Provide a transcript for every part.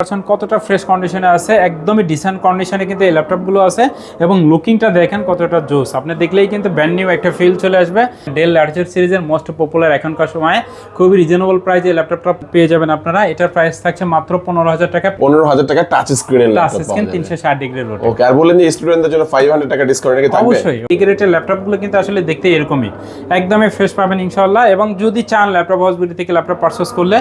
পারছেন কতটা ফ্রেশ কন্ডিশনে আছে একদমই ডিসেন্ট কন্ডিশনে কিন্তু এই ল্যাপটপগুলো আছে এবং লুকিংটা দেখেন কতটা জোস আপনি দেখলেই কিন্তু ব্র্যান্ড নিউ একটা ফিল চলে আসবে। ডেল ল্যাপটপ সিরিজের মোস্ট পপুলার এখনকার সময়ে। খুবই রিজনেবল প্রাইসে এই ল্যাপটপটা পেয়ে যাবেন আপনারা। এটার প্রাইস থাকছে মাত্র পনেরো হাজার টাকা। পনেরো হাজার টাকা টাচ স্ক্রিনের টাচ স্ক্রিন তিনশো ষাট ডিগ্রি রোড ওকে আর বললেন যে স্টুডেন্টদের জন্য ফাইভ হান্ড্রেড টাকা ডিসকাউন্ট রেখে থাকবে? অবশ্যই। এই গ্রেটের ল্যাপটপগুলো কিন্তু আসলে দেখতে এরকমই। একদমই ফ্রেশ পাবেন ইনশাল্লাহ এবং যদি চান ল্যাপটপ হাউসবিটি থেকে ল্যাপটপ পারচেস করলে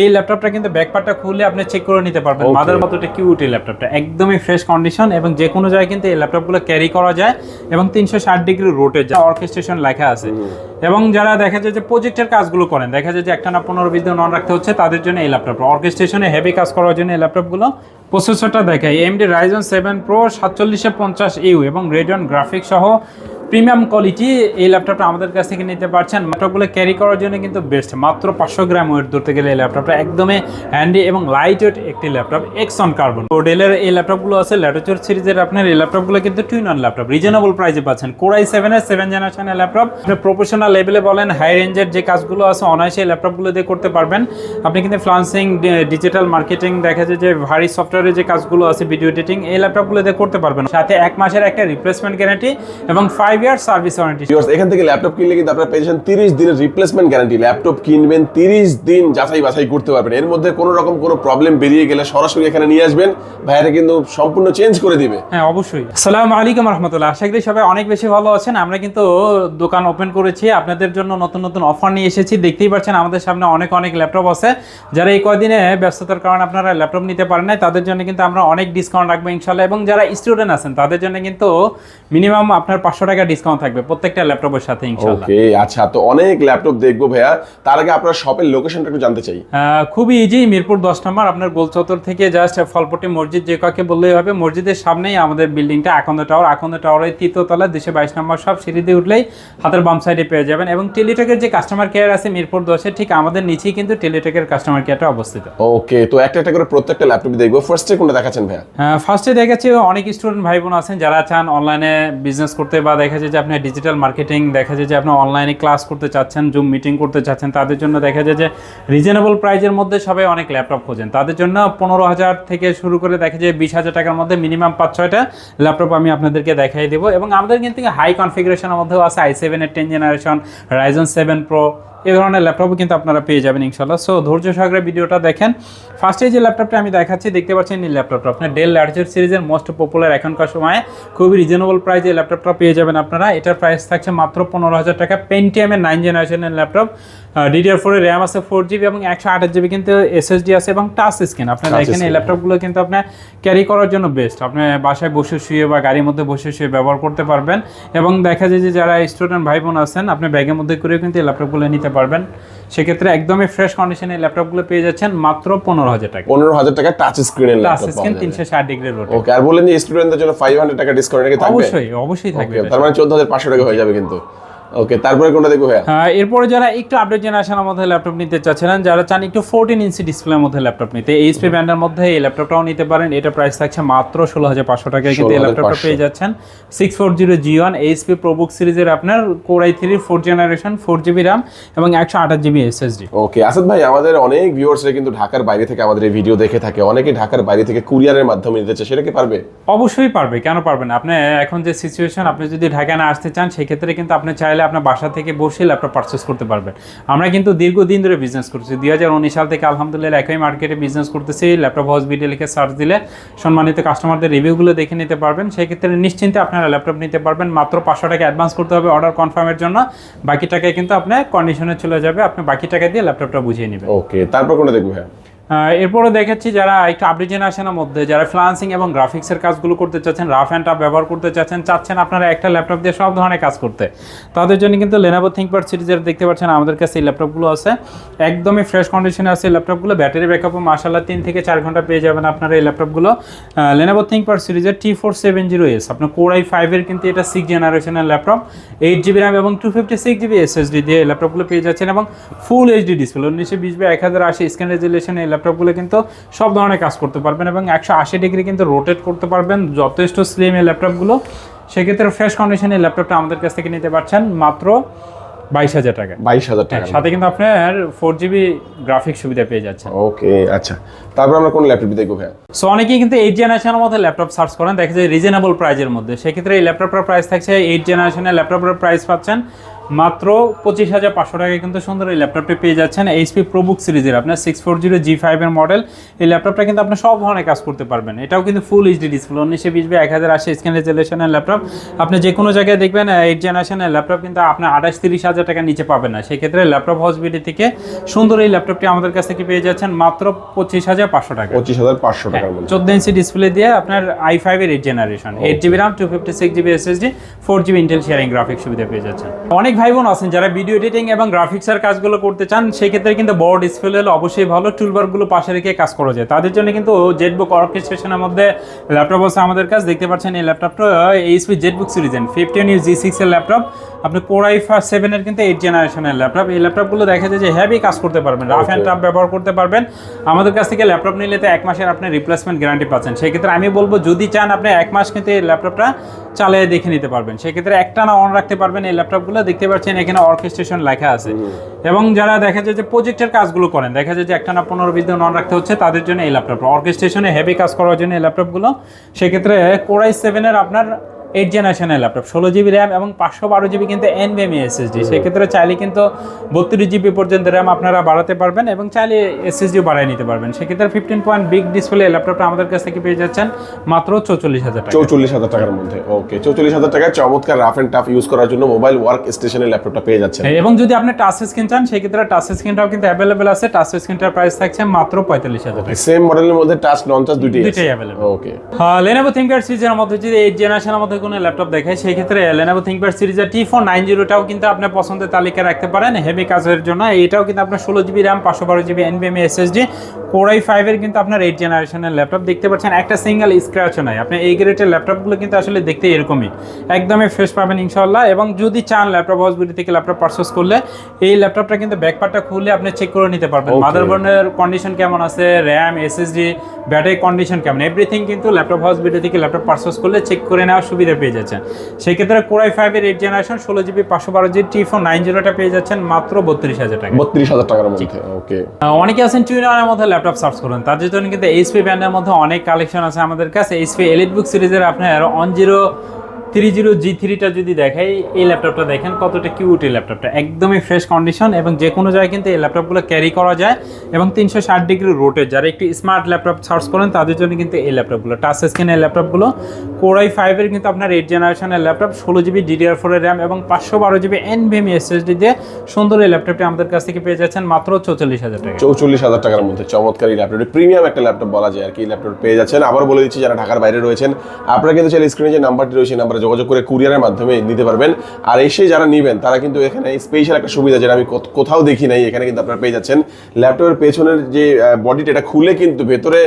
এই ল্যাপটপটা কিন্তু ব্যাকপার্টটা খুলে আপনি চেক করে নিতে পারবেন। মাদার মতো এটা কিউট এই ল্যাপটপটা একদমই ফ্রেশ কন্ডিশন এবং যে কোনো জায়গায় কিন্তু এই ল্যাপটপগুলো ক্যারি করা যায় এবং তিনশো ষাট ডিগ্রি রোটে যা অর্কেস্ট্রেশন লেখা আছে। এবং যারা দেখা যায় যে প্রজেক্টের কাজগুলো করেন দেখা যায় যে একটা না পনেরো বিশ দিন অন রাখতে হচ্ছে তাদের জন্য এই ল্যাপটপ অর্কেস্ট্রেশনে হেভি কাজ করার জন্য এই ল্যাপটপগুলো প্রসেসরটা দেখায়। এমডি রাইজন সেভেন প্রো সাতচল্লিশে পঞ্চাশ ইউ এবং রেডিয়ন গ্রাফিক সহ প্রিমিয়াম কোয়ালিটি এই ল্যাপটপটা আমাদের কাছ থেকে নিতে পারছেন। ল্যাপটপগুলো ক্যারি করার জন্য কিন্তু বেস্ট মাত্র পাঁচশো গ্রাম ওয়েট ধরতে গেলে এই ল্যাপটপটা একদমই হ্যান্ডি এবং লাইট ওয়েট একটি ল্যাপটপ এক্স অন কার্বন তো ডেলের এই ল্যাপটপগুলো আছে ল্যাটোচর সিরিজের আপনার এই ল্যাপটপগুলো কিন্তু টুইন অন ল্যাপটপ রিজনেবল প্রাইসে পাচ্ছেন। কোরাই সেভেনের সেভেন জেনারেশনের ল্যাপটপ। আপনি প্রফেশনাল লেভেলে বলেন হাই রেঞ্জের যে কাজগুলো আছে, অনায়াসে ল্যাপটপগুলো দিয়ে করতে পারবেন। আপনি কিন্তু ফ্লান্সিং ডিজিটাল মার্কেটিং দেখা যায় যে ভারী সফটওয়্যারের যে কাজগুলো আছে ভিডিও এডিটিং এই ল্যাপটপগুলো দিয়ে করতে পারবেন। সাথে এক মাসের একটা রিপ্লেসমেন্ট গ্যারান্টি এবং five year service warranty Viewers, এখান থেকে ল্যাপটপ কিনলে কিন্তু আপনারা পেয়েছেন তিরিশ দিনের রিপ্লেসমেন্ট গ্যারান্টি ল্যাপটপ কিনবেন তিরিশ দিন যাচাই বাছাই করতে পারবেন। এর মধ্যে কোনো রকম কোনো প্রবলেম বেরিয়ে গেলে সরাসরি এখানে নিয়ে আসবেন। ভাইয়ারা কিন্তু সম্পূর্ণ চেঞ্জ করে দিবে। হ্যাঁ অবশ্যই। আসসালামু আলাইকুম রহমতুল্লাহ। আশা করি সবাই অনেক বেশি ভালো আছেন। আমরা কিন্তু দোকান ওপেন করেছি। আপনাদের জন্য নতুন নতুন অফার নিয়ে এসেছি। দেখতেই পাচ্ছেন আমাদের সামনে অনেক অনেক ল্যাপটপ আছে। যারা এই কয়দিনে ব্যস্ততার কারণে আপনারা ল্যাপটপ নিতে পারেন নাই তাদের জন্য কিন্তু আমরা অনেক ডিসকাউন্ট রাখব ইনশাল্লাহ এবং যারা স্টুডেন্ট আছেন তাদের জন্য কিন্তু মিনিমাম আপনার পাঁচশো টাকা ডিসকাউন্ট থাকবে প্রত্যেকটা ল্যাপটপের সাথে ইনশাল্লাহ ওকে আচ্ছা তো অনেক ল্যাপটপ দেখব ভাইয়া। তার আগে আপনার শপের লোকেশনটা একটু জানতে চাই। খুবই ইজি মিরপুর দশ নম্বর আপনার গোলচত্বর থেকে জাস্ট ফলপট্টি মসজিদ যে কাকে বললেই হবে মসজিদের সামনেই আমাদের বিল্ডিংটা আকন্দ টাওয়ার আকন্দ টাওয়ারের দুশো বাইশ নম্বর সব সিঁড়ি দিয়ে উঠলেই হাতের বাম সাইডে পেয়ে যাবেন। এবং টেলিটেকের যে কাস্টমার কেয়ার আছে মিরপুর দশে ঠিক আমাদের নিচেই কিন্তু টেলিটেকের কাস্টমার কেয়ারটা অবস্থিত। ওকে তো একটা একটা করে প্রত্যেকটা ল্যাপটপ দেখব। ফার্স্টে কোনটা দেখাচ্ছেন ভাইয়া? ফার্স্টে দেখাচ্ছি অনেক স্টুডেন্ট ভাই বোন আছেন যারা চান অনলাইনে বিজনেস করতে বা দেখা যায় যে আপনি ডিজিটাল মার্কেটিং দেখা যায় যে আপনি অনলাইনে ক্লাস করতে চাচ্ছেন জুম মিটিং করতে চাচ্ছেন, তাদের জন্য দেখা যায় যে রিজনেবল প্রাইজের মধ্যে সবাই অনেক ল্যাপটপ খোঁজেন। তাদের জন্য পনেরো হাজার থেকে শুরু করে দেখা যায় বিশ হাজার টাকার মধ্যে মিনিমাম পাঁচ ছয়টা ল্যাপটপ আমি আপনাদেরকে দেখাই দেবো। এবং আমাদের কিন্তু হাই কনফিগারেশনের মধ্যেও আছে আই সেভেনের ten generation Ryzen seven pro এই ধরনের ল্যাপটপও কিন্তু আপনারা পেয়ে যাবেন ইনশাল্লাহ সো ধৈর্য সহকারে ভিডিওটা দেখেন। ফার্স্টে যে ল্যাপটপটা আমি দেখাচ্ছি দেখতে পাচ্ছেন এই ল্যাপটপটা। আপনার ডেল ল্যাটচার সিরিজের মোস্ট পপুলার এখনকার সময়ে খুবই রিজনেবল প্রাইসে এই ল্যাপটপটা পেয়ে যাবেন আপনারা। এটার প্রাইস থাকছে মাত্র পনেরো হাজার টাকা। পেন্টিএমের নাইন জেনারেশনের ল্যাপটপ। ডিডিআর ফোরের র্যাম আছে ফোর জিবি এবং একশো আঠাশ জিবি কিন্তু এসএসডি আছে এবং টাচ স্ক্রিন আপনার দেখেন এই ল্যাপটপগুলো কিন্তু আপনার ক্যারি করার জন্য বেস্ট আপনি বাসায় বসে শুয়ে বা গাড়ির মধ্যে বসে শুয়ে ব্যবহার করতে পারবেন। এবং দেখা যায় যে যারা স্টুডেন্ট ভাই বোন আছেন আপনি ব্যাগের মধ্যে করেও কিন্তু এই ল্যাপটপগুলো নিতে পারবেন। সেক্ষেত্রে একদমই ফ্রেশ কন্ডিশনে ল্যাপটপগুলো পেয়ে যাচ্ছেন মাত্র পনেরো হাজার টাকা। পনেরো হাজার টাকা টাচ স্ক্রিনের টাচ স্ক্রিন তিনশো ষাট ডিগ্রি রোড ওকে আর বলেন যে স্টুডেন্টদের জন্য ফাইভ হান্ড্রেড টাকা ডিসকাউন্ট নাকি থাকবে? অবশ্যই অবশ্যই থাকবে। তার মানে চোদ্দ হাজার পাঁচশো টাকা হয়ে যাবে কিন্তু। ওকে তারপরে কোনটা দেখব ভাইয়া? হ্যাঁ, এরপরে যারা একটু আপডেট জেনারেশনের মধ্যে ল্যাপটপ নিতে চাচ্ছিলেন যারা চান একটু ফোরটিন ইঞ্চি ডিসপ্লের মধ্যে ল্যাপটপ নিতে এইচপি ব্র্যান্ডের মধ্যে এই ল্যাপটপটাও নিতে পারেন। এটা প্রাইস থাকছে মাত্র ষোলো হাজার পাঁচশো টাকায় কিন্তু এই ল্যাপটপটা পেয়ে যাচ্ছেন। Six four zero G one HP ProBook সিরিজের আপনার core i three four generation four GB RAM এবং একশো আঠাশ জিবি এসএসডি ওকে আসাদ ভাই আমাদের অনেক ভিউয়ার্সরা কিন্তু ঢাকার বাইরে থেকে আমাদের এই ভিডিও দেখে থাকে। অনেকে ঢাকার বাইরে থেকে কুরিয়ারের মাধ্যমে নিতে চায় সেটা কি পারবে? অবশ্যই পারবে কেন পারবে না? আপনি এখন যে সিচুয়েশন আপনি যদি ঢাকায় না আসতে চান সেক্ষেত্রে কিন্তু আপনি চাইলে আপনার বাসা থেকে বসে ল্যাপটপ পারচেস করতে পারবেন। আমরা কিন্তু দীর্ঘদিন ধরে বিজনেস করছি দুই হাজার উনিশ সাল থেকে আলহামদুলিল্লাহ একই মার্কেটে বিজনেস করতেছি। ল্যাপটপ হাউস ভিডিও লিখে সার্চ দিলে সম্মানিত কাস্টমারদের রিভিউগুলো দেখে নিতে পারবেন। সেক্ষেত্রে নিশ্চিন্তে আপনারা ল্যাপটপ নিতে পারবেন। মাত্র পাঁচশো টাকা অ্যাডভান্স করতে হবে অর্ডার কনফার্মের জন্য। বাকি টাকায় কিন্তু আপনার কন্ডিশনে চলে যাবে। আপনি বাকি টাকা দিয়ে ল্যাপটপটা বুঝিয়ে নেবেন। ওকে তারপর কোনটা দেখব ভাইয়া? আহ, এরপরে দেখাচ্ছি যারা একটু আপডেট জেনারেশনের মধ্যে, যারা ফ্লান্সিং এবং গ্রাফিক্সের কাজগুলো করতে চাচ্ছেন রাফ অ্যান্ড টাফ ব্যবহার করতে চাচ্ছেন চাচ্ছেন আপনারা একটা ল্যাপটপ দিয়ে সব ধরনের কাজ করতে। তাদের জন্য কিন্তু লেনোভো থিঙ্কপ্যাড সিরিজের দেখতে পাচ্ছেন, আমাদের কাছে এই ল্যাপটপগুলো আছে। একদমই ফ্রেশ কন্ডিশনে আছে এই ল্যাপটপগুলো ব্যাটারি ব্যাকআপও মাসাল্লাহ তিন থেকে চার ঘণ্টা পেয়ে যাবেন আপনারা এই ল্যাপটপগুলো লেনোভো থিঙ্কপ্যাড সিরিজের T four seven zero S আপনার কোরাই ফাইভের কিন্তু এটা সিক্স জেনারেশনের ল্যাপটপ এইট জিবি র্যাম এবং two fifty six GB SSD দিয়ে এই ল্যাপটপগুলো পেয়ে যাচ্ছেন এবং ফুল এইচডি ডিসপ্লে উনিশশো বিশ বাই এক হাজার আশি স্ক্যান রেজুলেশন এই ল্যাপটপগুলো কিন্তু সব ধরনের কাজ করতে পারবেন এবং একশো আশি ডিগ্রি কিন্তু রোটেট করতে পারবেন যথেষ্ট স্লিম এই ল্যাপটপগুলো। সেক্ষেত্রে ফ্রেশ কন্ডিশনে ল্যাপটপটা আমাদের কাছ থেকে নিতে পারছেন মাত্র বাইশ হাজার টাকা। বাইশ হাজার হ্যাঁ, টাকা সাথে কিন্তু আপনার ফোর জিবি গ্রাফিক সুবিধা পেয়ে যাচ্ছেন। ওকে আচ্ছা। তারপর আমরা কোন ল্যাপটপ দেখব ভাইয়া? সো অনেকেই কিন্তু এইট জেনারেশনের মধ্যে ল্যাপটপ সার্চ করেন দেখা যায় রিজনেবল প্রাইজের মধ্যে। সেক্ষেত্রে এই ল্যাপটপটার প্রাইস থাকছে এইট জেনারেশনের ল্যাপটপের প্রাইস পাচ্ছেন মাত্র পঁচিশ হাজার পাঁচশো টাকায় কিন্তু সুন্দর এই ল্যাপটপটি পেয়ে যাচ্ছেন এইচপি প্রোবুক সিরিজের আপনার সিক্স ফোর জিরো জি ফাইভের মডেল এই ল্যাপটপটা কিন্তু আপনি সব ধরনের কাজ করতে পারবেন। এটাও কিন্তু ফুল এইচডি ডিসপ্লে উনিশশো বিশ বাই এক হাজার আশি স্ক্যান রেজুলেশনের ল্যাপটপ। আপনি যে কোনো জায়গায় দেখবেন এইট জেনারেশনের ল্যাপটপ কিন্তু আপনার আঠাশ তিরিশ হাজার টাকা নিচে পাবেন না। সেক্ষেত্রে ল্যাপটপ হসপিটি থেকে সুন্দর এই ল্যাপটপটি আমাদের কাছ থেকে পেয়ে যাচ্ছেন মাত্র পঁচিশ হাজার পাঁচশো টাকা। পঁচিশ হাজার পাঁচশো টাকা মধ্যে চোদ্দ ইঞ্চি ডিসপ্লে দিয়ে আপনার আই ফাইভের eight generation eight GB RAM two fifty six GB SSD four GB Intel sharing graphic সুবিধা পেয়ে যাচ্ছেন। অনেক ভাই বোন আছেন যারা ভিডিও এডিটিং এবং গ্রাফিক্সের কাজগুলো করতে চান সেক্ষেত্রে কিন্তু বড় ডিসপ্লে হলে অবশ্যই ভালো। টুলবারগুলো পাশে রেখে কাজ করা যায়। তাদের জন্য কিন্তু জেটবুক অর্কেস্ট্রেশনের মধ্যে ল্যাপটপ আছে আমাদের কাছে। দেখতে পাচ্ছেন এই ল্যাপটপটা এইচপি জেটবুক সিরিজেন ফিফটিন ইউ জি সিক্স এর ল্যাপটপ আপনি কোরাই ফার্স্ট সেভেনের কিন্তু এইট জেনারেশনের ল্যাপটপ এই ল্যাপটপগুলো দেখা যায় যে হ্যাভি কাজ করতে পারবেন রাফ অ্যান্ড টাফ ব্যবহার করতে পারবেন। আমাদের কাছ থেকে ল্যাপটপ নিলে তো এক মাসের আপনি রিপ্লেসমেন্ট গ্যারান্টি পাচ্ছেন। সেক্ষেত্রে আমি বলব যদি চান আপনি এক মাস কিন্তু এই ল্যাপটপটা চালিয়ে দেখে নিতে পারবেন। সেক্ষেত্রে একটা না অন রাখতে পারবেন এই ল্যাপটপগুলো দেখতে পাচ্ছেন এখানে অর্কেস্ট্রেশন লেখা আছে। এবং যারা দেখা যায় যে প্রজেক্টের কাজগুলো করেন দেখা যায় যে একটা না পনেরো বিশ দিন অন রাখতে হচ্ছে তাদের জন্য এই ল্যাপটপ অর্কেস্ট্রেশনে হেভি কাজ করার জন্য এই ল্যাপটপগুলো সেক্ষেত্রে কোরাই সেভেনের আপনার এইট জেনারেশনের ল্যাপটপ ষোলো জিবি র্যাম এবং পাঁচশো বারো জিবি কিন্তু এনভিএমই এসএসডি সেক্ষেত্রে চাইলে কিন্তু বত্রিশ জিবি পর্যন্ত র্যাম আপনারা বাড়াতে পারবেন এবং চাইলে এসএসডিও বাড়িয়ে নিতে পারবেন। সেক্ষেত্রে ফিফটিন পয়েন্ট বিগ ডিসপ্লে ল্যাপটপটা আমাদের কাছ থেকে পেয়ে যাচ্ছেন মাত্র চৌচল্লিশ হাজার টাকা। চৌচল্লিশ হাজার টাকার মধ্যে। ওকে চৌচল্লিশ হাজার টাকায় চমৎকার রাফ এন্ড টাফ ইউজ করার জন্য মোবাইল ওয়ার্ক স্টেশনের ল্যাপটপটা পেয়ে যাচ্ছেন। হ্যাঁ, এবং যদি আপনি টাচ স্ক্রিন চান সেক্ষেত্রে টাচ স্ক্রিনটাও কিন্তু অ্যাভেলেবেল আছে। টাচ স্ক্রিনটার প্রাইস থাকছে মাত্র পঁয়তাল্লিশ হাজার টাকা। সেম মডেলের মধ্যে টাচ নন টাচ দুইটাই দুইটাই available। ওকে লেনোভো থিঙ্কপ্যাড সিরিজের মধ্যে যদি এইট জেনারেশনের মধ্যে কোনো ল্যাপটপ দেখায় সেই ক্ষেত্রে লেনোভো থিঙ্কপ্যাড সিরিজের টি ফোর নাইন জিরোটাও কিন্তু আপনার পছন্দের তালিকায় রাখতে পারেন। হেভি কাজের জন্য। এটাও কিন্তু আপনার ষোলো জিবি র্যাম পাঁচশো বারো জিবি এনবিএমএ এসএসডি কোরাই ফাইভের কিন্তু আপনার এইট জেনারেশনের ল্যাপটপ দেখতে পাচ্ছেন। একটা সিঙ্গেল স্ক্র্যাচও নাই। আপনি এই গ্রেডের ল্যাপটপগুলো কিন্তু আসলে দেখতে এরকমই। একদমই ফ্রেশ পাবেন ইনশাল্লাহ এবং যদি চান ল্যাপটপ হাউসবিটি থেকে ল্যাপটপ পারচেস করলে এই ল্যাপটপটা কিন্তু ব্যাকপার্টটা খুলে আপনি চেক করে নিতে পারবেন. মাদারবোর্ডের কন্ডিশন কেমন আছে? র্যাম এসএসডি ব্যাটারি কন্ডিশন কেমন? এভরিথিং কিন্তু ল্যাপটপ হাউস ভিডিও থেকে ল্যাপটপ পারচেস করলে চেক করে নেওয়ার সুবিধা পেয়ে যাচ্ছেন। সেক্ষেত্রে কোরাই ফাইভের এইট জেনারেশন ষোলো জিবি পাঁচশো বারো জিবি টি ফোর নাইন জিরোটা পেয়ে যাচ্ছেন মাত্র বত্রিশ হাজার টাকা বত্রিশ হাজার টাকার মধ্যে ওকে অনেকে আছেন টুইনারের মধ্যে ল্যাপটপ সার্চ করেন। তার জন্য কিন্তু এইচপি ব্র্যান্ডের মধ্যে অনেক কালেকশন আছে আমাদের কাছে। এইচপি এলিট বুক সিরিজের আপনার on zero three zero G থ্রিটা যদি দেখাই, এই ল্যাপটপটা দেখেন কতটা কিউট এই ল্যাপটপটা একদমই ফ্রেশ কন্ডিশন এবং যে কোনো জায়গায় কিন্তু এই ল্যাপটপগুলো ক্যারি করা যায় এবং তিনশো ষাট ডিগ্রি রোটে যারা একটু স্মার্ট ল্যাপটপ সার্চ করেন, তাদের জন্য কিন্তু এই ল্যাপটপগুলো টাচ স্ক্রিনের ল্যাপটপগুলো কোরাই ফাইভের কিন্তু আপনার এইট জেনারেশনের ল্যাপটপ ষোলো জিবি ডিডিআর ফোরের র্যাম এবং পাঁচশো বারো জিবি এনভিএমি এসএসডি দিয়ে সুন্দর এই ল্যাপটপটি আমাদের কাছ থেকে পেয়ে যাচ্ছেন মাত্র চৌচল্লিশ হাজার টাকা। চৌচল্লিশ হাজার টাকার মধ্যে চমৎকার ল্যাপটপ প্রিমিয়াম একটা ল্যাপটপ বলা যায় আর কি ল্যাপটপ পেয়ে যাচ্ছেন। আবার বলে দিচ্ছি, যারা ঢাকার বাইরে রয়েছেন, আপনারা কিন্তু চাইলে স্ক্রিনে যে নাম্বারটি রয়েছে নাম্বারে যোগাযোগ করে কুরিয়ারের মাধ্যমে নিতে পারবেন। আর এসে যারা নেবেন তারা কিন্তু এখানে স্পেশাল একটা সুবিধা যেটা আমি কোথাও দেখি নাই এখানে কিন্তু আপনারা পেয়ে যাচ্ছেন। ল্যাপটপের পেছনের যে বডিটা এটা খুলে কিন্তু ভেতরে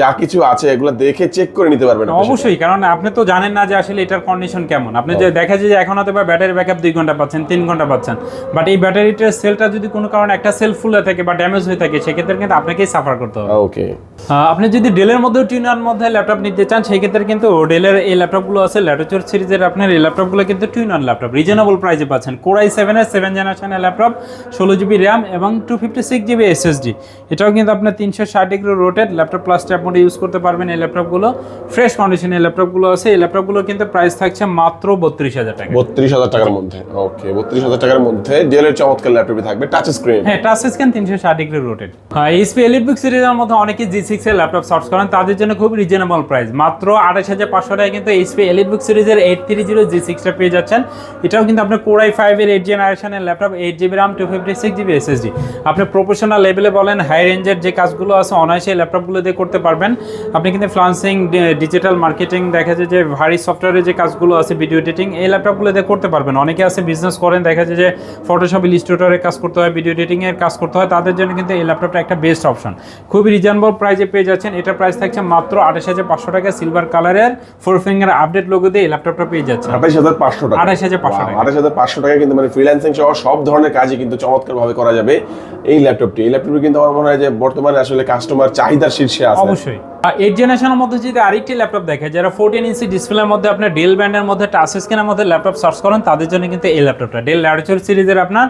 যা কিছু আছে এগুলো দেখে চেক করে নিতে পারবেন অবশ্যই কারণ আপনি তো জানেন না যে আসলে এটার কন্ডিশন কেমন। আপনি যে দেখা যায় যে এখন হয়তো বা ব্যাটারি ব্যাকআপ দুই ঘণ্টা পাচ্ছেন তিন ঘণ্টা পাচ্ছেন। বাট এই ব্যাটারিটার সেলটা যদি কোনো কারণে একটা সেল ফুল থাকে বা ড্যামেজ হয়ে থাকে সেক্ষেত্রে কিন্তু আপনাকেই সাফার করতে হবে। ওকে আপনি যদি ডেলের মধ্যেও টিউনার মধ্যে ল্যাপটপ নিতে চান সেই ক্ষেত্রে কিন্তু ডেলের এই ল্যাপটপগুলো আছে। ল্যাটোচর সিরিজের আপনার এই ল্যাপটপগুলো কিন্তু টুইনার ল্যাপটপ রিজনেবল প্রাইসে পাচ্ছেন। কোরাই সেভেনের সেভেন জেনারেশনের ল্যাপটপ ষোলো জিবি র্যাম এবং two fifty six GB SSD এটাও কিন্তু আপনার তিনশো ষাট degree rotate laptop plus tab মোডে ইউজ করতে পারবেন এই ল্যাপটপগুলো ফ্রেশ কন্ডিশনে এই ল্যাপটপগুলো আছে। এই ল্যাপটপগুলোর কিন্তু প্রাইস থাকছে মাত্র বত্রিশ হাজার টাকা। বত্রিশ হাজার টাকার মধ্যে। ওকে বত্রিশ হাজার টাকার মধ্যে ডেলের চমৎকার ল্যাপটপই থাকবে। টাচ স্ক্রিন হ্যাঁ টাচ স্ক্রিন তিনশো ষাট ডিগ্রি রোটেড এইচপি এলিট বুক সিরিজের মধ্যে অনেকে জি সিক্স এর ল্যাপটপ সার্চ করেন, তাদের জন্য খুব রিজনেবল প্রাইস মাত্র আঠাশ হাজার পাঁচশো টাকায় কিন্তু এইচপি এলিট বুক সিরিজের এইট থ্রি জিরো জি সিক্সটা পেয়ে যাচ্ছেন। এটাও কিন্তু আপনার কোরাই ফাইভের এইট জেনারেশনের laptop eight GB RAM two fifty six GB SSD আপনি প্রফেশনাল লেভেলে বলেন হাই রেঞ্জের যে কাজগুলো আছে অনায়াসে ল্যাপটপগুলো দিয়ে করতে পারবেন। আপনি কিন্তু ফ্লান্সিং ডিজিটাল মার্কেটিং দেখা যায় যে ভারী সফটওয়্যারের যে কাজগুলো আছে ভিডিও এডিটিং এই ল্যাপটপগুলো দিয়ে করতে পারবেন। অনেকে আছে বিজনেস করেন, দেখা যায় যে ফটোশপ ইলিস্ট্রেটরের কাজ করতে হয় ভিডিও এডিটিংয়ের কাজ করতে হয়, তাদের জন্য কিন্তু এই ল্যাপটপটা একটা বেস্ট অপশন খুবই রিজনেবল প্রাইস প্রাইজে পেয়ে যাচ্ছেন এটা প্রাইস থাকছে মাত্র আঠাশ হাজার পাঁচশো টাকা। সিলভার কালারের ফোর ফিঙ্গার আপডেট লোগো দিয়ে ল্যাপটপটা পেয়ে যাচ্ছেন। আঠাশ হাজার পাঁচশো টাকা। 28,500 টাকা। আঠাশ হাজার পাঁচশো টাকা কিন্তু মানে ফ্রিল্যান্সিং সহ সব ধরনের কাজই কিন্তু চমৎকার ভাবে করা যাবে এই ল্যাপটপটি এই ল্যাপটপটি কিন্তু আমার মনে হয় যে বর্তমানে আসলে কাস্টমার চাহিদার শীর্ষে আছে। অবশ্যই। এইট জেনারেশনের মধ্যে যদি আরেকটি ল্যাপটপ দেখে যারা ফোরটিন ইঞ্চি ডিসপ্লের মধ্যে আপনার ডেল ব্র্যান্ডের মধ্যে টাচ স্ক্রিনের মধ্যে ল্যাপটপ সার্চ করেন তাদের জন্য কিন্তু এই ল্যাপটপটা ডেল ল্যাটোচর সিরিজের আপনার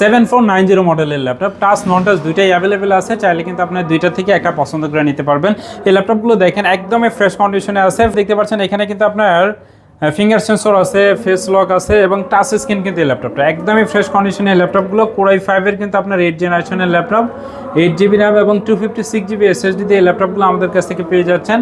সেভেন ফোর নাইন জিরো মডেলের ল্যাপটপ টাচ নন টাচ দুইটাই অ্যাভেলেবেল আছে। চাইলে কিন্তু আপনার দুইটা থেকে একটা পছন্দ করে নিতে পারবেন। এই ল্যাপটপগুলো দেখেন, একদমই ফ্রেশ কন্ডিশনে আছে। দেখতে পাচ্ছেন, এখানে কিন্তু আপনার ফিঙ্গার সেন্সর আছে ফেস লক আছে এবং টাচ স্ক্রিন কিন্তু এই ল্যাপটপটা একদমই ফ্রেশ কন্ডিশনের ল্যাপটপগুলো কোরাই ফাইভের কিন্তু আপনার এইট জেনারেশনের ল্যাপটপ এইট জিবি র্যাম এবং two fifty six GB SSD দিয়ে এই ল্যাপটপগুলো আমাদের কাছ থেকে পেয়ে যাচ্ছেন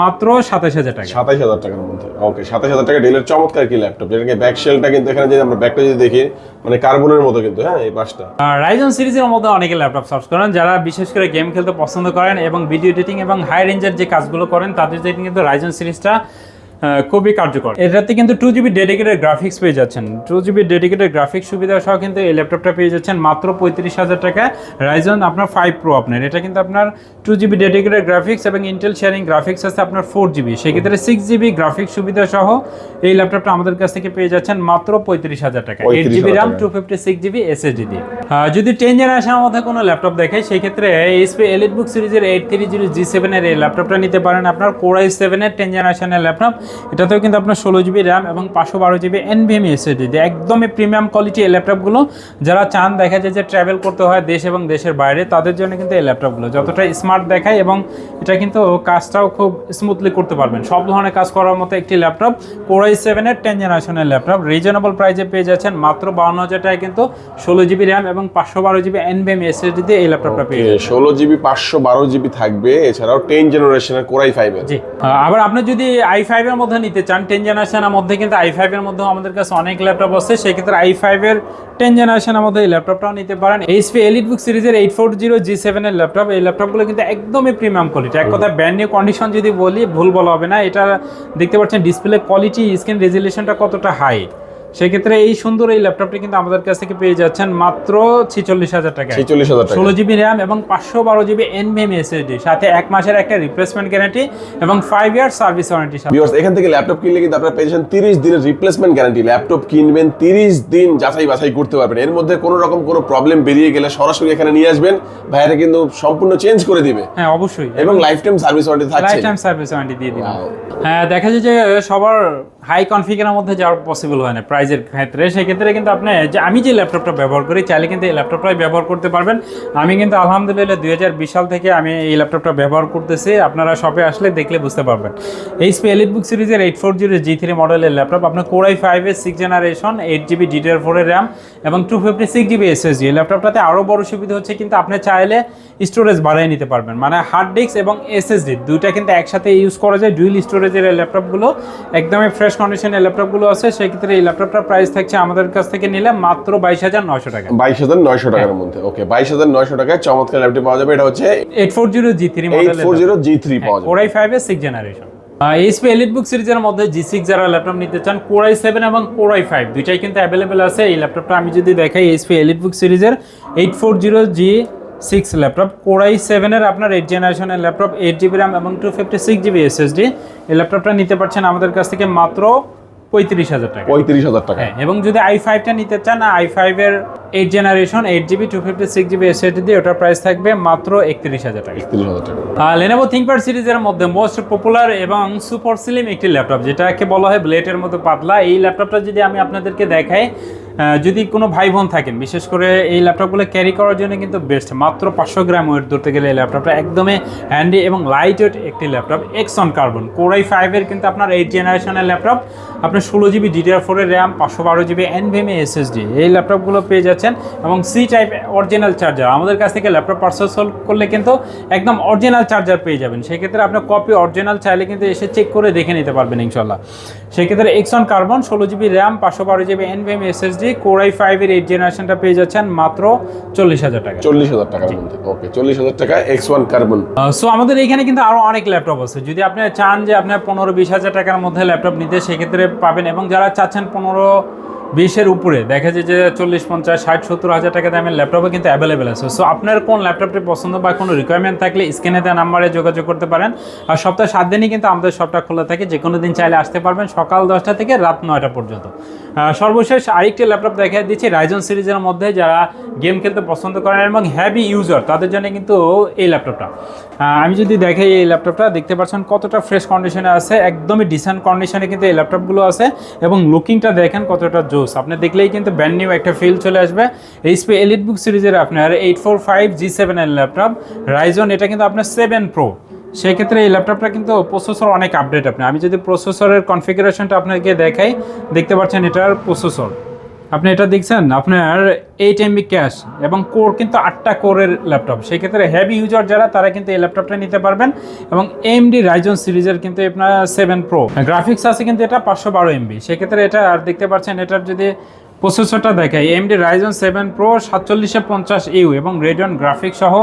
মাত্র সাতাশ হাজার টাকা। সাতাশ হাজার টাকার মধ্যে। ওকে সাতাশ হাজার টাকা ডেলের চমৎকার কি ল্যাপটপ যেটাকে ব্যাক শেলটা কিন্তু এখানে যদি আমরা ব্যাকটা যদি দেখি মানে কার্বনের মতো কিন্তু হ্যাঁ এই পাশটা। রাইজন সিরিজের মধ্যে অনেকে ল্যাপটপ সার্চ করেন যারা বিশেষ করে গেম খেলতে পছন্দ করেন এবং ভিডিও এডিটিং এবং হাই রেঞ্জের যে কাজগুলো করেন তাদের জন্য কিন্তু রাইজন সিরিজটা খুবই কার্যকর। এটাতে কিন্তু টু জিবি ডেডিকেটেড গ্রাফিক্স পেয়ে যাচ্ছেন। টু জিবি ডেডিকেটেড গ্রাফিক্স সুবিধা সহ কিন্তু এই ল্যাপটপটা পেয়ে যাচ্ছেন মাত্র পঁয়ত্রিশ হাজার টাকা রাইজন আপনার ফাইভ প্রো আপনার। এটা কিন্তু আপনার টু জিবি ডেডিকেটেড গ্রাফিক্স এবং ইন্টেল শেয়ারিং গ্রাফিক্স আছে আপনার ফোর জিবি সেক্ষেত্রে সিক্স জিবি গ্রাফিক্স সুবিধা সহ এই ল্যাপটপটা আমাদের কাছ থেকে পেয়ে যাচ্ছেন মাত্র পঁয়ত্রিশ হাজার টাকা eight 35,000 GB RAM two fifty six GB SSD দিয়ে যদি টেন জেনারেশনের মধ্যে কোনো ল্যাপটপ দেখে সেক্ষেত্রে এইচপি এলিট বুক সিরিজের এইট থ্রি জিরো জি সেভেনের এই ল্যাপটপটা নিতে পারেন। আপনার কোরাই সেভেনের টেন জেনারেশনের ল্যাপটপ এটাতেও কিন্তু আপনার ষোলো জিবি র্যাম এবং পাঁচশো বারো জিবি এনভিএমি এসএসডি দিয়ে একদমই প্রিমিয়াম কোয়ালিটি এই ল্যাপটপগুলো যারা চান দেখা যায় যে ট্রাভেল করতে হয় দেশ এবং দেশের বাইরে তাদের জন্য কিন্তু এই ল্যাপটপগুলো যতটা স্মার্ট দেখায় এবং এটা কিন্তু কাজটাও খুব স্মুথলি করতে পারবেন। সব ধরনের কাজ করার মতো একটি ল্যাপটপ কোরাই সেভেনের টেন জেনারেশনের ল্যাপটপ রিজনেবল প্রাইসে পেয়ে যাচ্ছেন মাত্র বাউন্ন হাজার টাকায় কিন্তু ষোলো জিবি র্যাম এবং পাঁচশো বারো জিবি এনভিএম এসএসডি দিয়ে এই ল্যাপটপটা পেয়ে যাচ্ছেন। ষোলো জিবি পাঁচশো বারো জিবি থাকবে এছাড়াও টেন জেনারেশনের কোরাই ফাইভের জি আবার আপনি যদি আই ফাইভের মধ্যে নিতে চান টেন জেনারেশনের মধ্যে কিন্তু আই ফাইভের মধ্যেও আমাদের কাছে অনেক ল্যাপটপ আছে। সেক্ষেত্রে আই ফাইভের টেন জেনারেশনের মধ্যে এই ল্যাপটপটাও নিতে পারেন। এইচপি এলিট বুক সিরিজের এইট ফোর জিরো জি সেভেনের ল্যাপটপ, এই ল্যাপটপগুলো কিন্তু একদমই প্রিমিয়াম কোয়ালিটি এক কথা ব্র্যান্ড নিউ কন্ডিশন যদি বলি, ভুল বলা হবে না। এটা দেখতে পাচ্ছেন ডিসপ্লে কোয়ালিটি স্ক্রিন রেজুলেশনটা কতটা হাই সেক্ষেত্রে এই সুন্দর এই ল্যাপটপটি কিন্তু আমাদের কাছ থেকে পেয়ে যাচ্ছেন মাত্র ছিচল্লিশ হাজার টাকা ছেচল্লিশ হাজার ষোলো জিবি র্যাম এবং পাঁচশো বারো জিবি এনভিএম এসএসডি সাথে এক মাসের একটা রিপ্লেসমেন্ট গ্যারান্টি এবং five year service warranty viewers এখান থেকে ল্যাপটপ কিনলে কিন্তু আপনারা পেয়েছেন তিরিশ দিনের রিপ্লেসমেন্ট গ্যারান্টি ল্যাপটপ কিনবেন তিরিশ দিন যাচাই বাছাই করতে পারবেন। এর মধ্যে কোনো রকম কোনো প্রবলেম বেরিয়ে গেলে সরাসরি এখানে নিয়ে আসবেন। ভাইয়ারা কিন্তু সম্পূর্ণ চেঞ্জ করে দিবে। হ্যাঁ অবশ্যই। এবং লাইফ টাইম সার্ভিস ওয়ারেন্টি থাকছে। লাইফ টাইম সার্ভিস ওয়ারেন্টি দিয়ে Wow. হ্যাঁ দেখা যায় যে সবার হাই কনফিগারের মধ্যে যাওয়া পসিবল হয় না। প্রাইজের ক্ষেত্রে, সেক্ষেত্রে কিন্তু আপনি যে আমি যে ল্যাপটপটা ব্যবহার করি, চাইলে কিন্তু এই ল্যাপটপটাই ব্যবহার করতে পারবেন। আমি কিন্তু আলহামদুলিল্লাহ দুই হাজার বিশ সাল থেকে আমি এই ল্যাপটপটা ব্যবহার করতেছি। আপনারা শপে আসলে দেখলে বুঝতে পারবেন। এই এলিট বুক সিরিজের eight four zero G three মডেলের ল্যাপটপ আপনার কোরাই ফাইভের six generation eight GB DDR ফোরের র্যাম এবং two fifty six GB SSD এই ল্যাপটপটাতে আরও বড় সুবিধা হচ্ছে কিন্তু আপনি চাইলে স্টোরেজ বাড়িয়ে নিতে পারবেন। মানে হার্ড ডিস্ক এবং এসএসডি দুইটা কিন্তু একসাথে ইউজ করা যায়। ডুইল স্টোরেজের ল্যাপটপগুলো একদমই ফ্রেশ কন্ডিশনের ল্যাপটপগুলো আছে। সেক্ষেত্রে এই ল্যাপটপটার প্রাইস থাকছে আমাদের কাছ থেকে নিলে মাত্র বাইশ হাজার নয়শো টাকা। বাইশ হাজার নয়শো টাকার মধ্যে। ওকে বাইশ হাজার নয়শো টাকায় চমৎকার ল্যাপটপ পাওয়া যাবে। এটা হচ্ছে eight four zero G three eight four zero G three পাওয়া যাবে। কোরাই ফাইভের six generation HP elite book সিরিজের মধ্যে জি সিক্স যারা ল্যাপটপ নিতে চান কোরাই সেভেন এবং কোরাই ফাইভ দুইটাই কিন্তু অ্যাভেলেবেল আছে। এই ল্যাপটপটা আমি যদি দেখাই এইচপি এলিট বুক সিরিজের eight four zero G six laptop core i সেভেনের আপনার এইট জেনারেশনের ল্যাপটপ এইট জিবি র্যাম এবং two fifty six GB SSD এই ল্যাপটপটা নিতে পারছেন আমাদের কাছ থেকে মাত্র পঁয়ত্রিশ হাজার টাকা। পঁয়ত্রিশ হাজার টাকা। হ্যাঁ এবং যদি আই ফাইভটা নিতে চান আই ফাইভের eight generation eight GB two fifty six GB SSD দিয়ে ওটার প্রাইস থাকবে মাত্র একত্রিশ হাজার টাকা। একত্রিশ হাজার টাকা। লেনোভো থিঙ্কপ্যাড সিরিজের মধ্যে মোস্ট পপুলার এবং সুপার স্লিম একটি ল্যাপটপ যেটাকে বলা হয় ব্লেটের মতো পাতলা। এই ল্যাপটপটা যদি আমি আপনাদেরকে দেখাই যদি কোনো ভাই বোন থাকেন, বিশেষ করে এই ল্যাপটপগুলো ক্যারি করার জন্য কিন্তু বেস্ট মাত্র পাঁচশো গ্রাম ওয়েট ধরতে গেলে এই ল্যাপটপটা একদমই হ্যান্ডি এবং লাইট ওয়েট একটি laptop X one carbon core i ফাইভের কিন্তু আপনার এইট জেনারেশনের ল্যাপটপ। আপনার ষোলো জিবি ডিডিআর ফোরের র্যাম পাঁচশো বারো জিবি এনভিএমএ এসএসডি এই ল্যাপটপগুলো পেয়ে যাচ্ছেন এবং সি টাইপ অরিজিনাল চার্জার আমাদের কাছ থেকে ল্যাপটপ পার্সেল করলে কিন্তু একদম অরিজিনাল চার্জার পেয়ে যাবেন। সেক্ষেত্রে আপনার কপি অরিজিনাল চাইলে কিন্তু এসে চেক করে দেখে নিতে পারবেন ইনশাল্লাহ সেক্ষেত্রে এক্সন কার্বন ষোলো জিবি র্যাম পাঁচশো বারো GB NVM SSD core i five এর এইট জেনারেশনটা পেয়ে যাচ্ছেন মাত্র চল্লিশ হাজার টাকা। চল্লিশ হাজার টাকার মধ্যে। ওকে চল্লিশ হাজার টাকা এক্স ওয়ান কার্বন সো আমাদের এখানে কিন্তু আরও অনেক ল্যাপটপ আছে। যদি আপনি চান যে আপনার পনেরো বিশ হাজার টাকার মধ্যে ল্যাপটপ নিতে সেক্ষেত্রে পাবেন এবং যারা চাচ্ছেন পনেরো বিশের উপরে। দেখা যায় যে চল্লিশ, পঞ্চাশ, ষাট, সত্তর হাজার টাকা দামের ল্যাপটপও কিন্তু অ্যাভেলেবেল আছে। সো আপনার কোন ল্যাপটপটি পছন্দ বা কোনো রিকোয়ারমেন্ট থাকলে স্ক্রিনে দেওয়া নাম্বারে যোগাযোগ করতে পারেন। আর সপ্তাহে সাত দিনই কিন্তু আমাদের শপটা খোলা থাকে। যে কোনো দিন চাইলে আসতে পারবেন সকাল দশটা থেকে রাত নয়টা পর্যন্ত। সর্বশেষ আরেকটি ল্যাপটপ দেখা দিচ্ছি রাইজন সিরিজের মধ্যে যারা গেম খেলতে পছন্দ করেন এবং হ্যাভি ইউজার তাদের জন্য কিন্তু এই ল্যাপটপটা। আমি যদি দেখাই এই ল্যাপটপটা দেখতে পাচ্ছেন কতটা ফ্রেশ কন্ডিশনে আছে, একদমই ডিসেন্ট কন্ডিশনে কিন্তু এই ল্যাপটপগুলো আছে এবং লুকিংটা দেখেন কতটা জোস। আপনি দেখলেই কিন্তু ব্যান্ড নিউ একটা ফিল চলে আসবে। এইচপি এলিট বুক সিরিজের আপনার eight four five G seven এর ল্যাপটপ রাইজন এটা কিন্তু আপনার সেভেন প্রো সেক্ষেত্রে এই ল্যাপটপটা কিন্তু প্রসেসর অনেক আপডেট আপনি। আমি যদি প্রসেসরের কনফিগারেশনটা আপনাকে দেখাই, দেখতে পাচ্ছেন এটার প্রসেসর আপনি এটা দেখছেন, আপনার এইট এমবি ক্যাশ এবং কোর কিন্তু আটটা কোরের ল্যাপটপ সেক্ষেত্রে হেভি ইউজার যারা, তারা কিন্তু এই ল্যাপটপটা নিতে পারবেন এবং এমডি রাইজন সিরিজের কিন্তু আপনার সেভেন প্রো গ্রাফিক্স আছে কিন্তু এটা পাঁচশো বারো এমবি সেক্ষেত্রে এটা আর দেখতে পাচ্ছেন, এটার যদি প্রসেসরটা দেখাই এমডি রাইজন সেভেন প্রো সাতচল্লিশে পঞ্চাশ ইউ এবং রেডিয়ন গ্রাফিক্স সহ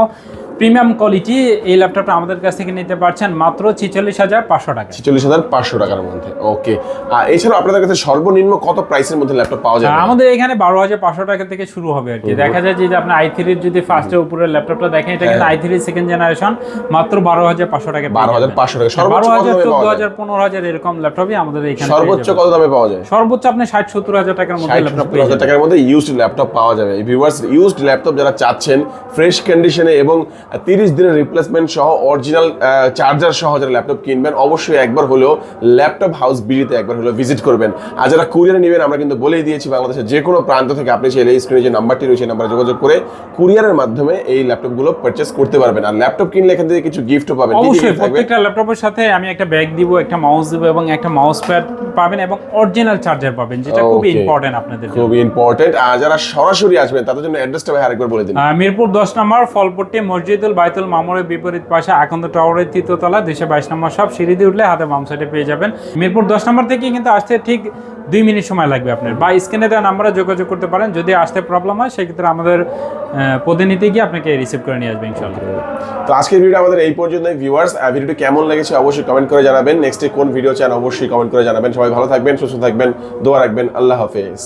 প্রিমিয়াম কোয়ালিটি এই ল্যাপটপটা আমাদের কাছ থেকে নিতে পারছেন মাত্র ছিচল্লিশ হাজার পাঁচশো টাকা। ছেচল্লিশ হাজার পাঁচশো টাকার মধ্যে। ওকে। আর এছাড়াও আপনাদের কাছে সর্বনিম্ন কত প্রাইসের মধ্যে ল্যাপটপ পাওয়া যাবে? আমাদের এখানে বারো হাজার পাঁচশো টাকা থেকে শুরু হবে আর কি। দেখা যায় যে আপনি আই থ্রির যদি ফার্স্টের উপরের ল্যাপটপটা দেখেন এটা কিন্তু আই থ্রি সেকেন্ড জেনারেশন মাত্র বারো হাজার পাঁচশো টাকা বারো হাজার পাঁচশো টাকা। বারো হাজার চোদ্দ হাজার পনেরো হাজার এরকম ল্যাপটপই আমাদের এখানে সর্বোচ্চ কত দামে পাওয়া যায়? সর্বোচ্চ আপনি ষাট সত্তর হাজার টাকার মধ্যে ল্যাপটপ পেয়ে হাজার টাকার মধ্যে ইউজড ল্যাপটপ পাওয়া যাবে। ভিউয়ার্স ইউজড ল্যাপটপ যারা চাচ্ছেন ফ্রেশ কন্ডিশনে এবং তিরিশ দিনের রিপ্লেসমেন্ট সহ অরিজিনাল চার্জার সহ যারা ল্যাপটপ কিনবেন অবশ্যই একবার হলেও ল্যাপটপ হাউস বিডিতে একবার হলেও ভিজিট করবেন। আর যারা কুরিয়ারে নেবেন আমরা কিন্তু বলেই দিয়েছি বাংলাদেশের যে কোনো প্রান্ত থেকে আপনি চাইলে স্ক্রিনে যে নাম্বারটি রয়েছে সেই নাম্বারে যোগাযোগ করে কুরিয়ারের মাধ্যমে এই ল্যাপটপগুলো পারচেস করতে পারবেন। আর ল্যাপটপ কিনলে এখান থেকে কিছু গিফটও পাবেন। অবশ্যই প্রত্যেকটা ল্যাপটপের সাথে আমি একটা ব্যাগ দিব একটা মাউস দিব এবং একটা মাউস প্যাড পাবেন এবং অরিজিনাল চার্জার পাবেন যেটা খুবই. ইম্পর্টেন্ট আপনাদের। খুবই ইম্পর্টেন্ট আর যারা সরাসরি আসবেন তাদের জন্য অ্যাড্রেসটা ভাই আরেকবার বলে দিন। মিরপুর দশ নম্বর ফলপট্টি মসজিদুল বাইতুল মামুরের বিপরীত পাশে আকন্দ টাওয়ারের তৃতীয়তলা দুশো বাইশ নম্বর সব সিঁড়ি দিয়ে উঠলে হাতে বাম সাইডে পেয়ে যাবেন। মিরপুর দশ নম্বর থেকে কিন্তু আসতে ঠিক দুই মিনিট সময় লাগবে আপনার। বা স্ক্রিনে দেওয়া নাম্বারে যোগাযোগ করতে পারেন। যদি আসতে প্রবলেম হয়, সেক্ষেত্রে আমাদের প্রতিনিধি গিয়ে আপনাকে রিসিভ করে নিয়ে আসবে ইনশাল্লাহ তো আজকের ভিডিও আমাদের এই পর্যন্ত ভিউয়ার্স ভিডিওটি কেমন লেগেছে অবশ্যই কমেন্ট করে জানাবেন। নেক্সটে কোন ভিডিও চান অবশ্যই কমেন্ট করে জানাবেন। সবাই ভালো থাকবেন, সুস্থ থাকবেন, দোয়া রাখবেন। আল্লাহ হাফেজ।